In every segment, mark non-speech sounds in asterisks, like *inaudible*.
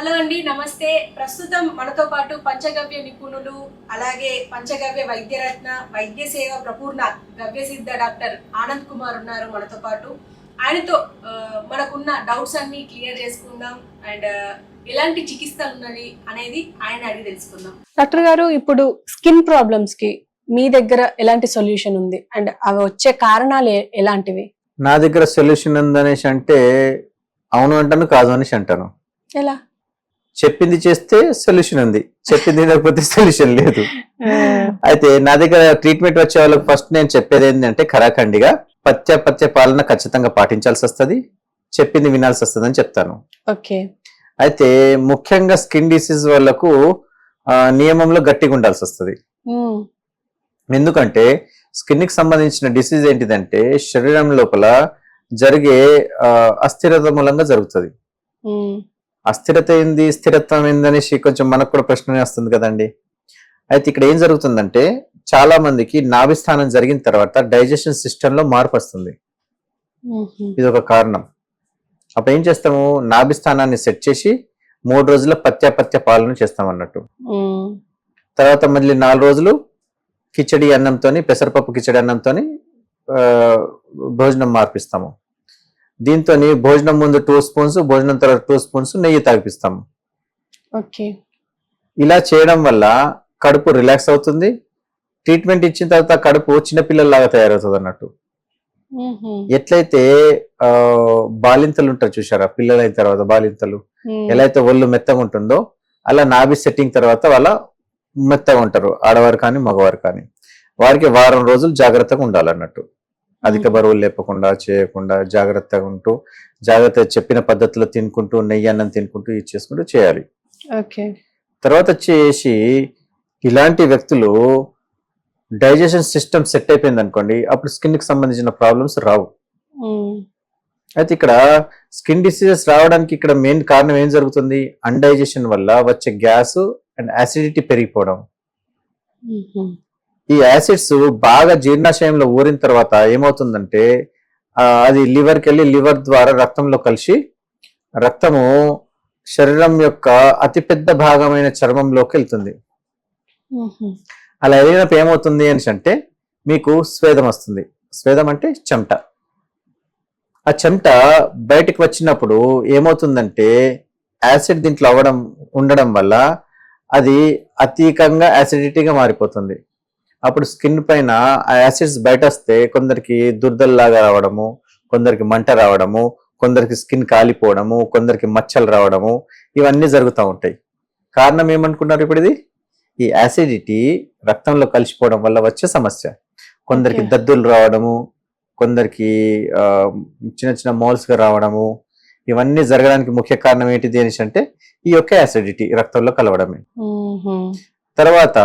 Hello అండి నమస్తే. ప్రస్తుతం మనతో పాటు పంచగవ్య నిపుణులు అలాగే పంచగవ్య వైద్యరత్న వైద్య సేవ ప్రపూర్ణ గవ్య సిద్ధ డాక్టర్ ఆనంద్ కుమార్ ఉన్నారు మనతో పాటు. ఆయనతో మనకున్న డౌట్స్ అన్ని క్లియర్ చేసుకుందాం. అండ్ ఎలాంటి చికిత్స ఉన్నది అనేది ఆయన అడిగి తెలుసుకుందాం. డాక్టర్ గారు ఇప్పుడు స్కిన్ ప్రాబ్లమ్స్కి మీ దగ్గర ఎలాంటి సొల్యూషన్ ఉంది? అండ్ అవి వచ్చే కారణాలు ఎలాంటివి? నా దగ్గర సొల్యూషన్ ఉందనేసి అంటే అవును అంటాను కాదు అనేసి అంటాను. ఎలా? చెప్పింది చేస్తే సొల్యూషన్ ఉంది. చెప్పింది లేకపోతే సొల్యూషన్ లేదు. *laughs* అయితే నా దగ్గర ట్రీట్మెంట్ వచ్చే వాళ్ళకి ఫస్ట్ నేను చెప్పేది ఏంటంటే ఖరాఖండిగా పత్య పత్య పాలన ఖచ్చితంగా పాటించాల్సి వస్తుంది చెప్పింది వినాల్సి వస్తుంది అని చెప్తాను. ఓకే. అయితే ముఖ్యంగా స్కిన్ డిసీజ్ వాళ్ళకు నియమంలో గట్టిగా ఉండాల్సి వస్తుంది. ఎందుకంటే స్కిన్కి సంబంధించిన డిసీజ్ ఏంటిదంటే శరీరం లోపల జరిగే అస్థిరత మూలంగా జరుగుతుంది. అస్థిరత ఏంది స్థిరత్వం ఏందనేసి కొంచెం మనకు కూడా ప్రశ్న వస్తుంది కదండి. అయితే ఇక్కడ ఏం జరుగుతుందంటే చాలా మందికి నాభిస్థానం జరిగిన తర్వాత డైజెషన్ సిస్టమ్లో మార్పు వస్తుంది. ఇది ఒక కారణం. అప్పుడు ఏం చేస్తాము? నాభిస్థానాన్ని సెట్ చేసి మూడు రోజుల పత్యాపత్య పాలన చేస్తాం అన్నట్టు. తర్వాత మళ్ళీ నాలుగు రోజులు కిచడి అన్నంతోని పెసరపప్పు కిచడి అన్నంతోని ఆ, భోజనం మార్పిస్తాము. దీంతో భోజనం ముందు టూ స్పూన్స్ భోజనం తర్వాత టూ స్పూన్స్ నెయ్యి తాగిపిస్తాము ఓకే. ఇలా చేయడం వల్ల కడుపు రిలాక్స్ అవుతుంది. ట్రీట్మెంట్ ఇచ్చిన తర్వాత కడుపు చిన్నపిల్లల్లాగా తయారవుతుంది అన్నట్టు. ఎట్లయితే ఆ, బాలింతలు ఉంటారు చూసారా పిల్లలు అయిన తర్వాత బాలింతలు. ఎలా అయితే ఒళ్ళు మెత్తగా ఉంటుందో అలా నాభి సెట్టింగ్ తర్వాత వాళ్ళ మెత్తగా ఉంటారు. ఆడవారు కానీ మగవారు కానీ. వారికి వారం రోజులు జాగ్రత్తగా ఉండాలన్నట్టు. అధిక బరువులు లేపకుండా చేయకుండా జాగ్రత్తగా ఉంటూ జాగ్రత్త చెప్పిన పద్ధతిలో తినుకుంటూ నెయ్యి అన్నం తినుకుంటూ ఇది చేసుకుంటూ చేయాలి. ఓకే. తర్వాత వచ్చేసి ఇలాంటి వ్యక్తులు డైజెషన్ సిస్టమ్ సెట్ అయిపోయింది అనుకోండి అప్పుడు స్కిన్కి సంబంధించిన ప్రాబ్లమ్స్ రావు. అయితే ఇక్కడ స్కిన్ డిసీజెస్ రావడానికి ఇక్కడ మెయిన్ కారణం ఏం జరుగుతుంది? అన్డైజెషన్ వల్ల వచ్చే గ్యాస్ అండ్ యాసిడిటీ పెరిగిపోవడం. ఈ యాసిడ్స్ బాగా జీర్ణాశయంలో ఊరిన తర్వాత ఏమవుతుందంటే అది లివర్కి వెళ్ళి లివర్ ద్వారా రక్తంలో కలిసి రక్తము శరీరం యొక్క అతిపెద్ద భాగమైన చర్మంలోకి వెళ్తుంది. అలా వెళ్ళినప్పుడు ఏమవుతుంది అని అంటే మీకు స్వేదం వస్తుంది. స్వేదం అంటే చెమట. ఆ చెమట బయటికి వచ్చినప్పుడు ఏమవుతుందంటే యాసిడ్ దీంట్లో అవ్వడం ఉండడం వల్ల అది అధికంగా యాసిడిటీగా మారిపోతుంది. అప్పుడు స్కిన్ పైన ఆ యాసిడ్స్ బయట వస్తే కొందరికి దుర్దల్లాగా రావడము కొందరికి మంట రావడము కొందరికి స్కిన్ కాలిపోవడము కొందరికి మచ్చలు రావడము ఇవన్నీ జరుగుతూ ఉంటాయి. కారణం ఏమనుకున్నారు ఇప్పుడు ఇది? ఈ యాసిడిటీ రక్తంలో కలిసిపోవడం వల్ల వచ్చే సమస్య. కొందరికి. దద్దులు రావడము కొందరికి చిన్న చిన్న మోల్స్గా రావడము ఇవన్నీ జరగడానికి ముఖ్య కారణం ఏంటిది అనేసి అంటే ఈ యొక్క యాసిడిటీ రక్తంలో కలవడమే. తర్వాత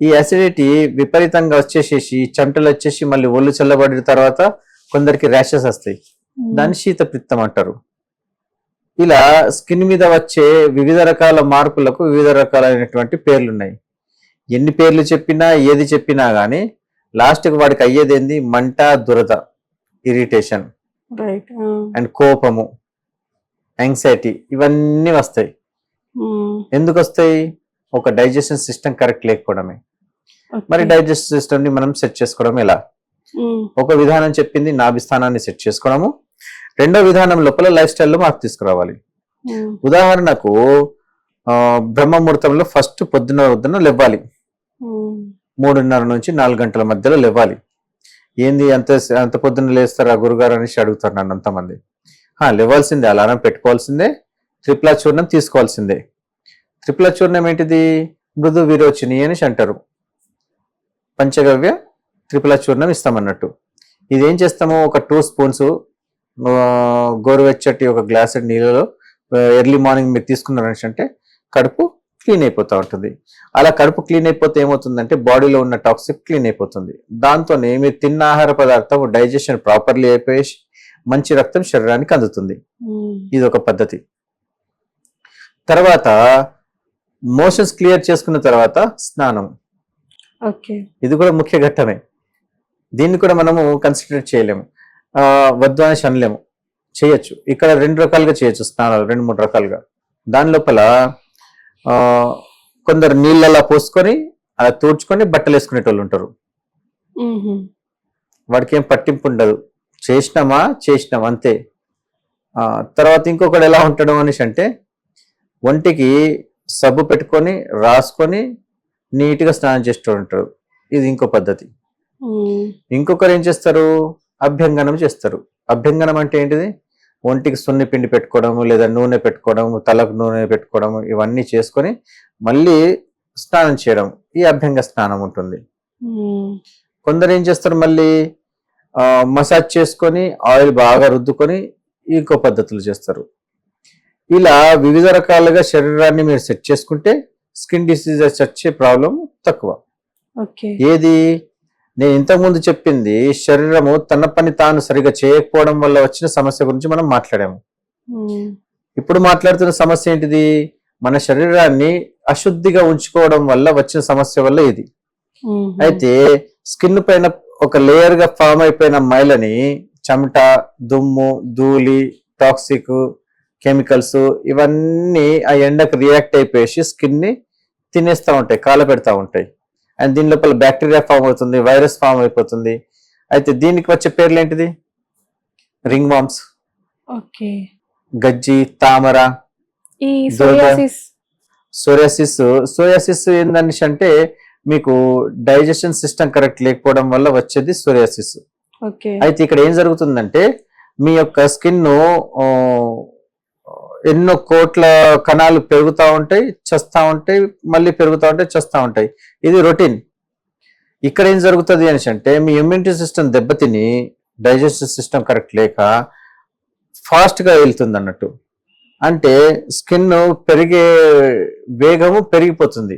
ఈ అసిడిటీ విపరీతంగా వచ్చేసేసి చెమటలు వచ్చేసి మళ్ళీ ఒళ్ళు చల్లబడిన తర్వాత కొందరికి ర్యాషెస్ వస్తాయి. దాన్ని శీతపిత్తం అంటారు. ఇలా స్కిన్ మీద వచ్చే వివిధ రకాల మార్పులకు వివిధ రకాలైనటువంటి పేర్లు ఉన్నాయి ఎన్ని పేర్లు చెప్పినా ఏది చెప్పినా గానీ లాస్ట్కి వాడికి అయ్యేది ఏంది మంట దురద ఇరిటేషన్ రైట్ అండ్ కోపము యాంగ్జైటీ ఇవన్నీ వస్తాయి. ఎందుకు వస్తాయి? ఒక డైజెషన్ సిస్టమ్ కరెక్ట్ లేకపోవడమే. మరి డైజెషన్ సిస్టమ్ని మనం సెట్ చేసుకోవడం ఎలా? ఒక విధానం చెప్పింది నాభిస్థానాన్ని సెట్ చేసుకోవడము. రెండో విధానం లోపల లైఫ్ స్టైల్లో మార్పు తీసుకురావాలి. ఉదాహరణకు ఆ, బ్రహ్మ ముహూర్తంలో ఫస్ట్ పొద్దున పొద్దున లేవాలి మూడున్నర నుంచి నాలుగు గంటల మధ్యలో లేవాలి ఏంది అంత అంత పొద్దున్న లేస్తారా గురుగారు అనేసి అడుగుతారు నన్ను అంతమంది. "హా, లేవాల్సిందే అలారం పెట్టుకోవాల్సిందే త్రిప్లా చూర్ణం తీసుకోవాల్సిందే. త్రిప్లా చూర్ణం ఏంటిది మృదు విరోచిని అనేసి అంటారు. పంచగవ్య త్రిపుల చూర్ణం ఇస్తామన్నట్టు. ఇది ఏం చేస్తాము? ఒక టూ స్పూన్స్ గోరువెచ్చటి ఒక గ్లాస్ నీళ్ళలో ఎర్లీ మార్నింగ్ మీరు తీసుకున్నారని అంటే కడుపు క్లీన్ అయిపోతూ ఉంటుంది. అలా కడుపు క్లీన్ అయిపోతే ఏమవుతుందంటే బాడీలో ఉన్న టాక్సిక్ క్లీన్ అయిపోతుంది. దాంతోనే మీరు తిన్న ఆహార పదార్థం డైజెషన్ ప్రాపర్లీ అయిపోయి మంచి రక్తం శరీరానికి అందుతుంది. ఇది ఒక పద్ధతి. తర్వాత మోషన్స్ క్లియర్ చేసుకున్న తర్వాత స్నానం. ఓకే. ఇది కూడా ముఖ్య ఘట్టమే. దీన్ని కూడా మనము కన్సిడర్ చేయలేము. వద్దు అనేసి అనలేము. చేయొచ్చు. ఇక్కడ రెండు రకాలుగా చేయొచ్చు స్నానాలు రెండు మూడు రకాలుగా. దాని లోపల కొందరు నీళ్ళలా పోసుకొని అలా తూడ్చుకొని బట్టలు వేసుకునేటోళ్ళు ఉంటారు. వాడికి ఏం పట్టింపు ఉండదు. చేసినామా? చేసినాం అంతే. తర్వాత ఇంకొకడు ఎలా ఉంటాడు అనేసి అంటే ఒంటికి సబ్బు పెట్టుకొని రాసుకొని నీట్గా స్నానం చేస్తూ ఉంటాడు ఇది ఇంకో పద్ధతి. ఇంకొకరు ఏం చేస్తారు? అభ్యంగనం చేస్తారు. అభ్యంగనం అంటే ఏంటిది? ఒంటికి సున్ని పిండి పెట్టుకోవడము లేదా నూనె పెట్టుకోవడం తలకు నూనె పెట్టుకోవడం ఇవన్నీ చేసుకొని మళ్ళీ స్నానం చేయడం. ఈ అభ్యంగ స్నానం ఉంటుంది. కొందరు ఏం చేస్తారు మళ్ళీ? మసాజ్ చేసుకొని ఆయిల్ బాగా రుద్దుకొని ఇంకో పద్ధతులు చేస్తారు. ఇలా వివిధ రకాలుగా శరీరాన్ని మీరు సెట్ చేసుకుంటే స్కిన్ డిసీజెస్ వచ్చే ప్రాబ్లం తక్కువ. ఏది? నేను ఇంతకుముందు చెప్పింది శరీరము తన పని తాను సరిగా చేయకపోవడం వల్ల వచ్చిన సమస్య గురించి మనం మాట్లాడాము. ఇప్పుడు మాట్లాడుతున్న సమస్య ఏంటిది? మన శరీరాన్ని అశుద్ధిగా ఉంచుకోవడం వల్ల వచ్చిన సమస్య వల్ల ఇది. అయితే స్కిన్ పైన ఒక లేయర్గా ఫామ్ అయిపోయిన మైలని చెమట దుమ్ము ధూళి టాక్సిక్ కెమికల్స్ ఇవన్నీ ఆ ఎండకు రియాక్ట్ అయిపోయి స్కిన్ని తినేస్తా ఉంటాయి కాల పెడతా ఉంటాయి. అండ్ దీని లోపల బ్యాక్టీరియా ఫామ్ అవుతుంది వైరస్ ఫామ్ అయిపోతుంది. అయితే దీనికి వచ్చే పేర్లు ఏంటిది? రింగ్ వామ్స్ గజ్జి తామర. సోరియాసిస్ సోరియాసిస్ ఏందనేసి అంటే మీకు డైజెషన్ సిస్టమ్ కరెక్ట్ లేకపోవడం వల్ల వచ్చేది సోరియాసిస్ ఓకే. అయితే ఇక్కడ ఏం జరుగుతుందంటే మీ యొక్క స్కిన్ ఎన్నో కోట్ల కణాలు పెరుగుతూ ఉంటాయి చస్తా ఉంటాయి మళ్ళీ పెరుగుతూ ఉంటాయి చస్తా ఉంటాయి. ఇది రొటీన్. ఇక్కడ ఏం జరుగుతుంది అనేసి అంటే మీ ఇమ్యూనిటీ సిస్టమ్ దెబ్బతిని డైజెస్టివ్ సిస్టమ్ కరెక్ట్ లేక ఫాస్ట్గా గా వెళ్తుంది అన్నట్టు అంటే స్కిన్ పెరిగే వేగము పెరిగిపోతుంది.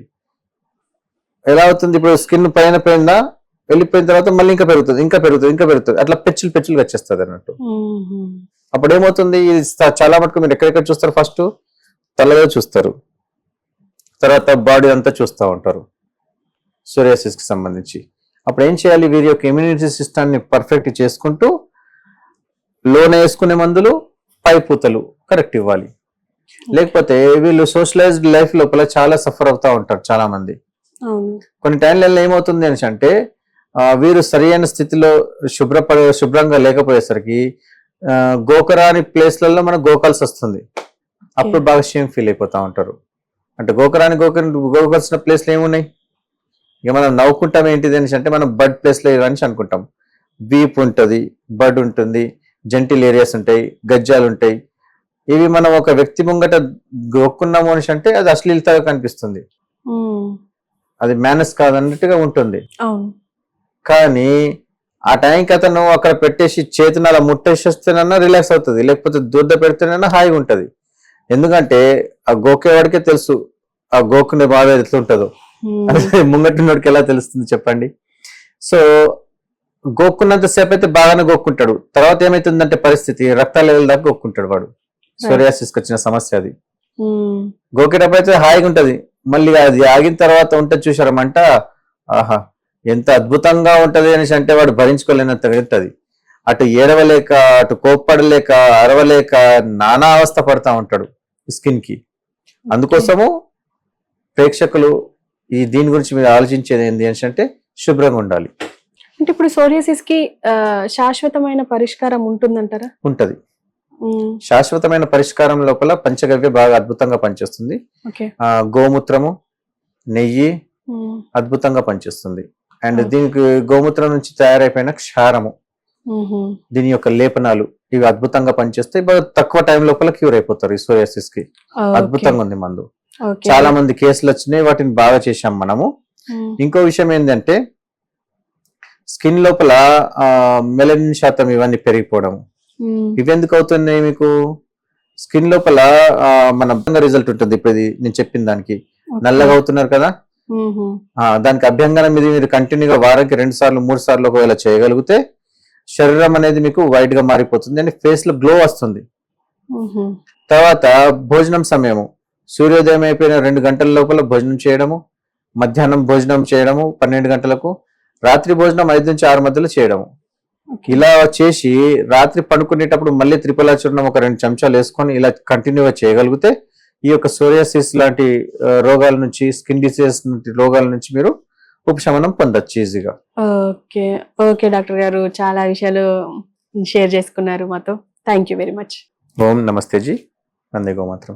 ఎలా అవుతుంది? ఇప్పుడు స్కిన్ పైన పోయిందా వెళ్ళిపోయిన తర్వాత మళ్ళీ ఇంకా పెరుగుతుంది ఇంకా పెరుగుతుంది ఇంకా పెరుగుతుంది. అట్లా పెచ్చులు పెచ్చులుగా వచ్చేస్తుంది అన్నట్టు అప్పుడు ఏమవుతుంది ఇది చాలా మటుకు మీరు ఎక్కడెక్కడ చూస్తారు ఫస్ట్ తలలో చూస్తారు. తర్వాత బాడీ అంతా చూస్తూ ఉంటారు. సోరియాసిస్కి సంబంధించి. అప్పుడు ఏం చేయాలి? వీరి యొక్క ఇమ్యూనిటీ సిస్టాన్ని పర్ఫెక్ట్ చేసుకుంటూ లోన వేసుకునే మందులు పై పూతలు కరెక్ట్ ఇవ్వాలి. లేకపోతే వీళ్ళు సోషలైజ్డ్ లైఫ్ లోపల చాలా సఫర్ అవుతా ఉంటారు చాలా మంది కొన్ని టైంలలో ఏమవుతుంది అనేసి అంటే వీరు సరైన స్థితిలో శుభ్రపడ శుభ్రంగా లేకపోయేసరికి గోకరాని ప్లేస్లలో మనం గోకాల్సి వస్తుంది. అప్పుడు బాగా షేమ్ ఫీల్ అయిపోతా ఉంటారు. అంటే గోకరాని గోక గోకాల్సిన ప్లేస్లు ఏమున్నాయి? ఇక మనం నవ్వుకుంటాం ఏంటిది అనేసి అంటే మనం బడ్ ప్లేస్లో ఇవన్నీ అనుకుంటాం. బీప్ ఉంటుంది బడ్ ఉంటుంది జెంటిల్ ఏరియాస్ ఉంటాయి గజ్జాలు ఉంటాయి. ఇవి మనం ఒక వ్యక్తి ముంగట గోక్కున్నాము అనేసి అంటే అది అశ్లీలతగా కనిపిస్తుంది. అది మేనస్ కాదన్నట్టుగా ఉంటుంది. కానీ ఆ టైంకి అతను అక్కడ పెట్టేసి చేతిని అలా ముట్టేసేస్తేనన్నా రిలాక్స్ అవుతుంది. లేకపోతే దుర్ద పెడితేనన్నా హాయిగా ఉంటది. ఎందుకంటే ఆ గోకేవాడికే తెలుసు ఆ గోకునే బాధ ఎట్లుంటుందో మ్మ్. అదే ముంగట్టున్నోడికి ఎలా తెలుస్తుంది చెప్పండి. సో గోక్కున్నంత సేపు అయితే బాగానే గోక్కుంటాడు. తర్వాత ఏమైతుందంటే పరిస్థితి రక్తాల లెవెల్ దాకా గోక్కుంటాడు వాడు. సోరియాసిస్కి వచ్చిన సమస్య అది. మ్మ్. గోకేటప్పుడు అయితే హాయిగా ఉంటది. మళ్ళీ అది ఆగిన తర్వాత ఉంటది చూసారమంట ఆహా. ఎంత అద్భుతంగా ఉంటది అనేసి అంటే వాడు భరించుకోలేనంత ఉంటది అటు ఏడవలేక అటు కోప్పడలేక అరవలేక నానా అవస్థ పడతా ఉంటాడు స్కిన్కి అందుకోసము ప్రేక్షకులు ఈ దీని గురించి మీరు ఆలోచించేది ఏంటి అంటే శుభ్రంగా ఉండాలి. అంటే ఇప్పుడు సోరియాసిస్కి శాశ్వతమైన పరిష్కారం ఉంటుందంటారా? ఉంటది. శాశ్వతమైన పరిష్కారం లోపల పంచగవ్య బాగా అద్భుతంగా పనిచేస్తుంది. గోమూత్రము నెయ్యి. అద్భుతంగా పనిచేస్తుంది. అండ్. దీనికి గోమూత్రం నుంచి తయారైపోయిన క్షారము. దీని యొక్క లేపనాలు ఇవి అద్భుతంగా పనిచేస్తాయి బాగా తక్కువ టైం లోపల క్యూర్ అయిపోతారు ఈ సోరియాసిస్కి అద్భుతంగా ఉంది మందు. చాలా మంది కేసులు వచ్చినాయి వాటిని బాగా చేశాం మనము. ఇంకో విషయం ఏంటంటే స్కిన్ లోపల మెలనిన్ శాతం ఇవన్నీ పెరిగిపోవడం మ్మ్. ఇవి ఎందుకు అవుతున్నాయి మీకు స్కిన్ లోపల మన రిజల్ట్ ఉంటుంది ఇప్పుడు ఇది నేను చెప్పిన దానికి. నల్లగా అవుతున్నారు కదా దానికి అభ్యంగనం ఇది మీరు కంటిన్యూగా వారానికి రెండు సార్లు మూడు సార్లు ఒకవేళ చేయగలిగితే శరీరం అనేది మీకు వైట్గా మారిపోతుంది అండ్ ఫేస్లో గ్లో వస్తుంది. తర్వాత భోజనం సమయము సూర్యోదయం అయిపోయిన రెండు గంటల లోపల భోజనం చేయడము మధ్యాహ్నం భోజనం చేయడము పన్నెండు గంటలకు రాత్రి భోజనం ఐదు నుంచి ఆరు మధ్యలో చేయడము. ఇలా చేసి రాత్రి పడుకునేటప్పుడు మళ్ళీ త్రిపలా చూర్ణం ఒక రెండు చెంచాలు వేసుకొని ఇలా కంటిన్యూగా చేయగలిగితే ఈ యొక్క సోరియాసిస్ లాంటి రోగాల నుంచి స్కిన్ డిసీజెస్ నుండి రోగాల నుంచి మీరు ఉపశమనం పొందొచ్చు ఈజీగా. ఓకే. ఓకే డాక్టర్ గారు చాలా విషయాలు షేర్ చేసుకున్నారు మాతో. Thank you very much. ఓం నమస్తే జీ. వందే గోమాత్రం